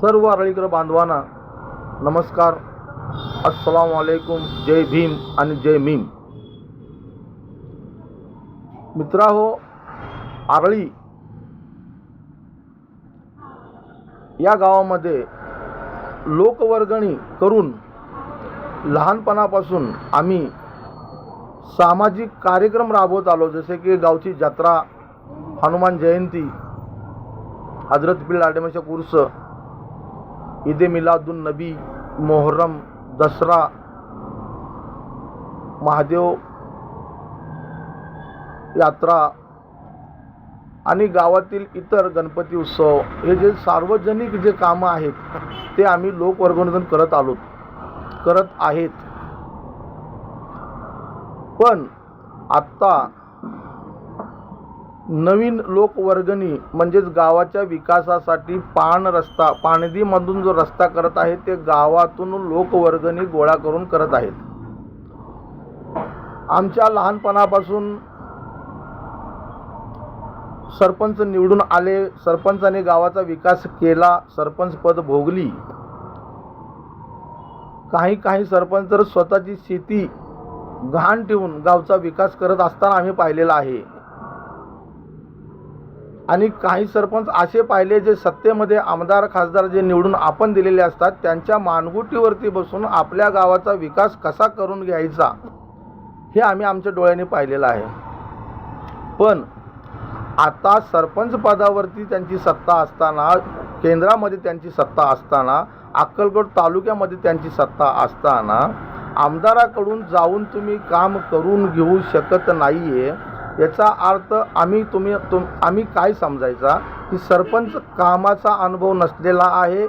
सर्व आरळीकर बांधवांना नमस्कार. अस्सलाम वालेकुम. जय भीम आणि जय मीम. मित्राहो आरळी या गावामध्ये लोकवर्गणी करून लहानपणापासून आम्ही सामाजिक कार्यक्रम राबवत आलो जसे की गावची जत्रा हनुमान जयंती हजरत बिल आडमेशा कुर्स ईद मिलादुन नबी मोहरम दसरा महादेव यात्रा आणि गावातील इतर गणपती उत्सव हे जे सार्वजनिक जे कामं आहेत ते आम्ही लोकवर्गणीतून करत आलो करत आहेत. पण आत्ता नवीन लोकवर्गणी म्हणजेच गावाच्या विकासासाठी पाण रस्ता पाणदीमधून जो रस्ता करत आहे ते गावातून लोकवर्गणी गोळा करून करत आहेत. आमच्या लहानपणापासून सरपंच निवडून आले सरपंचाने गावाचा विकास केला सरपंच पद भोगली. काही काही सरपंच तर स्वतःची शेती घाण ठेवून गावचा विकास करत असताना आम्ही पाहिलेला आहे. आणि काही सरपंच असे पाहिले जे सत्तेमध्ये आमदार खासदार जे निवडून आपण दिलेले असतात त्यांच्या मानगुटीवरती बसून आपल्या गावाचा विकास कसा करून घ्यायचा हे आम्ही आमच्या डोळ्यांनी पाहिलेलं आहे. पण आता सरपंच पदावरती त्यांची सत्ता असताना केंद्रामध्ये त्यांची सत्ता असताना अक्कलकोट तालुक्यामध्ये त्यांची सत्ता असताना आमदाराकडून जाऊन तुम्ही काम करून घेऊ शकत नाही आहे याचा अर्थ आम्ही तुम्ही तुम आम्ही काय समजायचा? की सरपंच कामाचा अनुभव नसलेला आहे.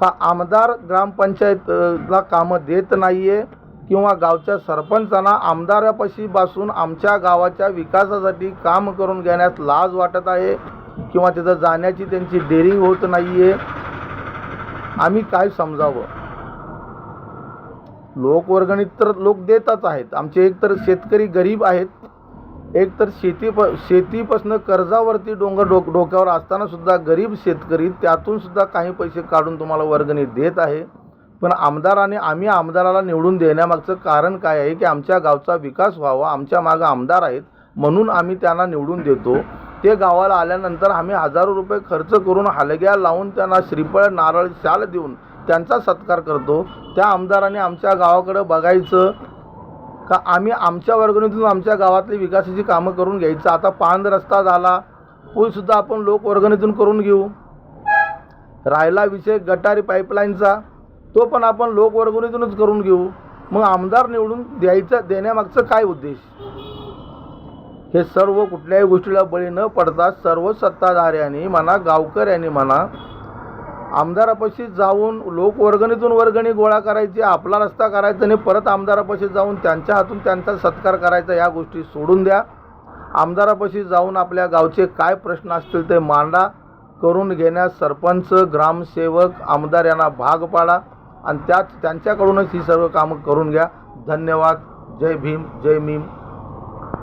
का आमदार ग्रामपंचायतला कामं देत नाही आहे किंवा गावच्या सरपंचांना आमदारापाशी बसून आमच्या गावाच्या विकासासाठी काम करून घेण्यास लाज वाटत आहे? किंवा तिथं जाण्याची त्यांची डेअरिंग होत नाही आहे आम्ही काय समजावं? लोकवर्गणीत तर लोक देतच आहेत. आमचे एक तर शेतकरी गरीब आहेत. एक तर शेती प शेतीपासनं कर्जावरती डोंगर डोक डोक्यावर असताना सुद्धा गरीब शेतकरी त्यातून सुद्धा काही पैसे काढून तुम्हाला वर्गणी देत आहे. पण आमदाराने आम्ही आमदाराला निवडून देण्यामागचं कारण काय आहे की आमच्या गावचा विकास व्हावा आमच्या मागं आमदार आहेत म्हणून आम्ही त्यांना निवडून देतो. ते गावाला आल्यानंतर आम्ही हजारो रुपये खर्च करून हलग्या लावून त्यांना श्रीफळ नारळ शाल देऊन त्यांचा सत्कार करतो. त्या आमदाराने आमच्या गावाकडं बघायचं का आम्ही आमच्या वर्गणीतून आमच्या गावातली विकासाची कामं करून घ्यायचं. आता पांद रस्ता झाला पूलसुद्धा आपण लोकवर्गणीतून करून घेऊ. राहिला विषय गटारी पाईपलाईनचा तो पण आपण लोकवर्गणीतूनच करून घेऊ. मग आमदार निवडून द्यायचं देण्यामागचं काय उद्देश? हे सर्व कुठल्याही गोष्टीला बळी न पडता सर्व सत्ताधाऱ्यांनी म्हणा गावकऱ्यांनी म्हणा आमदारापाशी जाऊन लोकवर्गणीतून वर्गणी गोळा करायची आपला रस्ता करायचा आणि परत आमदारापाशी जाऊन त्यांच्या हातून त्यांचा सत्कार करायचा या गोष्टी सोडून द्या. आमदारापाशी जाऊन आपल्या गावचे काय प्रश्न असतील ते मांडा. करून घेण्यास सरपंच ग्रामसेवक आमदार यांना भाग पाडा आणि त्याच त्यांच्याकडूनच ही सर्व कामं करून घ्या. धन्यवाद. जय भीम जय मीम.